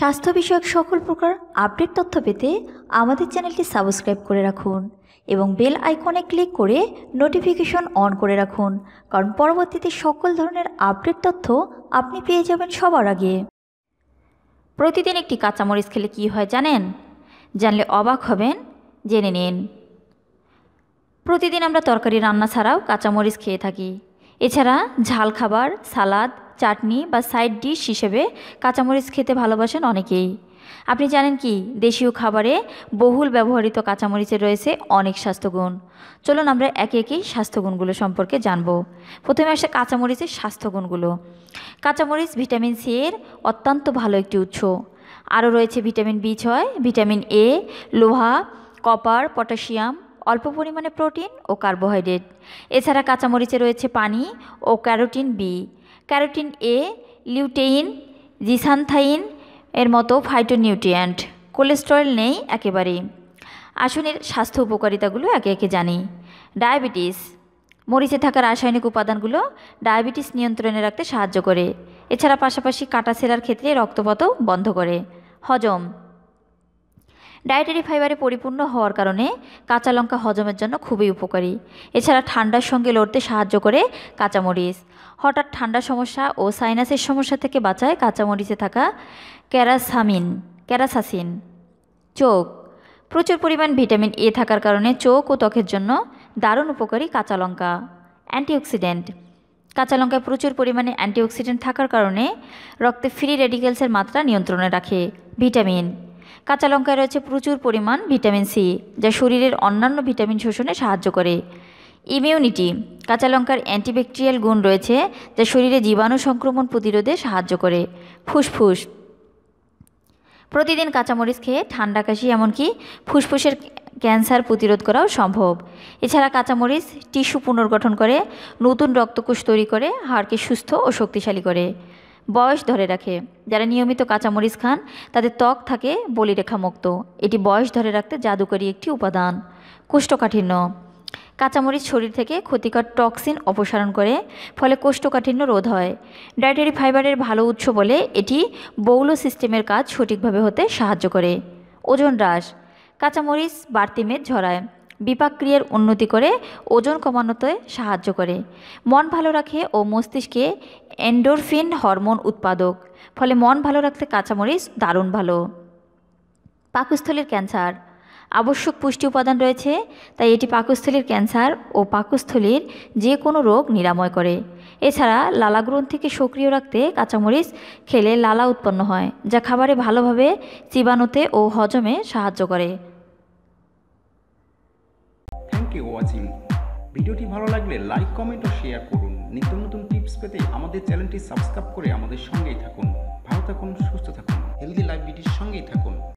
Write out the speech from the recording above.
স্বাস্থ্য বিষয়ক সকল প্রকার আপডেট তথ্য পেতে আমাদের চ্যানেলটি সাবস্ক্রাইব করে রাখুন এবং বেল আইকনে ক্লিক করে নোটিফিকেশন অন করে রাখুন, কারণ পরবর্তীতে সকল ধরনের আপডেট তথ্য আপনি পেয়ে যাবেন সবার আগে। প্রতিদিন একটি কাঁচামরিচ খেলে কী হয় জানেন? জানলে অবাক হবেন, জেনে নিন। প্রতিদিন আমরা তরকারি রান্না ছাড়াও কাঁচামরিচ খেয়ে থাকি। এছাড়া ঝাল খাবার, সালাদ চাটনি বা সাইড ডিশ হিসেবে কাঁচামরিচ খেতে ভালোবাসেন অনেকেই। আপনি জানেন কি, দেশীয় খাবারে বহুল ব্যবহৃত কাঁচামরিচে রয়েছে অনেক স্বাস্থ্যগুণ। চলুন আমরা একে একেই স্বাস্থ্যগুণগুলো সম্পর্কে জানব। প্রথমে আসে কাঁচামরিচের স্বাস্থ্যগুণগুলো। কাঁচামরিচ ভিটামিন সি এর অত্যন্ত ভালো একটি উৎস। আরও রয়েছে ভিটামিন বি ছয়, ভিটামিন এ লোহা, কপার, পটাশিয়াম, অল্প পরিমাণে প্রোটিন ও কার্বোহাইড্রেট। এছাড়া কাঁচামরিচে রয়েছে পানি ও ক্যারোটিন বি ক্যারোটিন এ লিউটেইন, জিসানথাইন এর মতো ফাইটোনিউট্রিয়েন্ট কোলেস্টেরল নেই একেবারেই। আসুন এর স্বাস্থ্য উপকারিতাগুলো একে একে জানি। ডায়াবেটিস। মরিচে থাকা রাসায়নিক উপাদানগুলো ডায়াবেটিস নিয়ন্ত্রণে রাখতে সাহায্য করে। এছাড়া পাশাপাশি কাটা সেরার ক্ষেত্রে রক্তপথও বন্ধ করে। হজম। ডায়েটারি ফাইবারে পরিপূর্ণ হওয়ার কারণে কাঁচা লঙ্কা হজমের জন্য খুবই উপকারী। এছাড়া ঠান্ডার সঙ্গে লড়তে সাহায্য করে কাঁচামরিচ। হঠাৎ ঠান্ডার সমস্যা ও সাইনাসের সমস্যা থেকে বাঁচায় কাঁচামরিচে থাকা ক্যারাসামিন, ক্যারাসাসিন। চোখ। প্রচুর পরিমাণ ভিটামিন এ থাকার কারণে চোখ ও ত্বকের জন্য দারুণ উপকারী কাঁচা লঙ্কা। অ্যান্টিঅক্সিডেন্ট। কাঁচা লঙ্কায় প্রচুর পরিমাণে অ্যান্টিঅক্সিডেন্ট থাকার কারণে রক্তে ফ্রি রেডিকেলসের মাত্রা নিয়ন্ত্রণে রাখে। ভিটামিন। কাঁচা লঙ্কায় রয়েছে প্রচুর পরিমাণ ভিটামিন সি, যা শরীরের অন্যান্য ভিটামিন শোষণে সাহায্য করে। ইমিউনিটি, কাঁচা লঙ্কার অ্যান্টিব্যাকটেরিয়াল গুণ রয়েছে, যা শরীরে জীবাণু সংক্রমণ প্রতিরোধে সাহায্য করে। ফুসফুস। প্রতিদিন কাঁচামরিচ খেয়ে ঠান্ডা কাশি, এমনকি ফুসফুসের ক্যান্সার প্রতিরোধ করাও সম্ভব। এছাড়া কাঁচামরিচ টিস্যু পুনর্গঠন করে, নতুন রক্তকোষ তৈরি করে, হাড়কে সুস্থ ও শক্তিশালী করে। বয়স ধরে রাখে। যারা নিয়মিত কাঁচামরিচ খান, তাদের ত্বক থাকে বলিরেখা মুক্ত এটি বয়স ধরে রাখতে জাদুকরী একটি উপাদান। কোষ্ঠকাঠিন্য। কাঁচামরিচ শরীর থেকে ক্ষতিকর টক্সিন অপসারণ করে, ফলে কোষ্ঠকাঠিন্য রোধ হয়। ডায়েটারি ফাইবারের ভালো উৎস বলে এটি বৌল সিস্টেমের কাজ সঠিকভাবে হতে সাহায্য করে। ওজন হ্রাস। কাঁচামরিচ বাড়তি মেদ ঝরায়। বিপাক ক্রিয়ার উন্নতি করে ওজন কমানোতে সাহায্য করে। মন ভালো রাখে ও মস্তিষ্কে এন্ডোরফিন হরমোন উৎপাদক, ফলে মন ভালো রাখতে কাঁচামরিচ দারুণ ভালো। পাকস্থলীর ক্যান্সার, আবশ্যক পুষ্টি উপাদান রয়েছে, তাই এটি পাকস্থলীর ক্যান্সার ও পাকস্থলীর যে কোনো রোগ নিরাময় করে। এছাড়া লালা গ্রন্থিকে সক্রিয় রাখতে কাঁচামরিচ খেলে লালা উৎপন্ন হয়, যা খাবারে ভালোভাবে চিবানোতে ও হজমে সাহায্য করে। থ্যাংক ইউ ভিডিওটি ভালো লাগলে লাইক কমেন্ট ও শেয়ার করুন। নিত্য নতুন টিপস পেতে আমাদের চ্যানেলটি সাবস্ক্রাইব করে আমাদের সঙ্গেই থাকুন। ভালো থাকুন, সুস্থ থাকুন। হেলদি লাইফ বিটির সঙ্গেই থাকুন।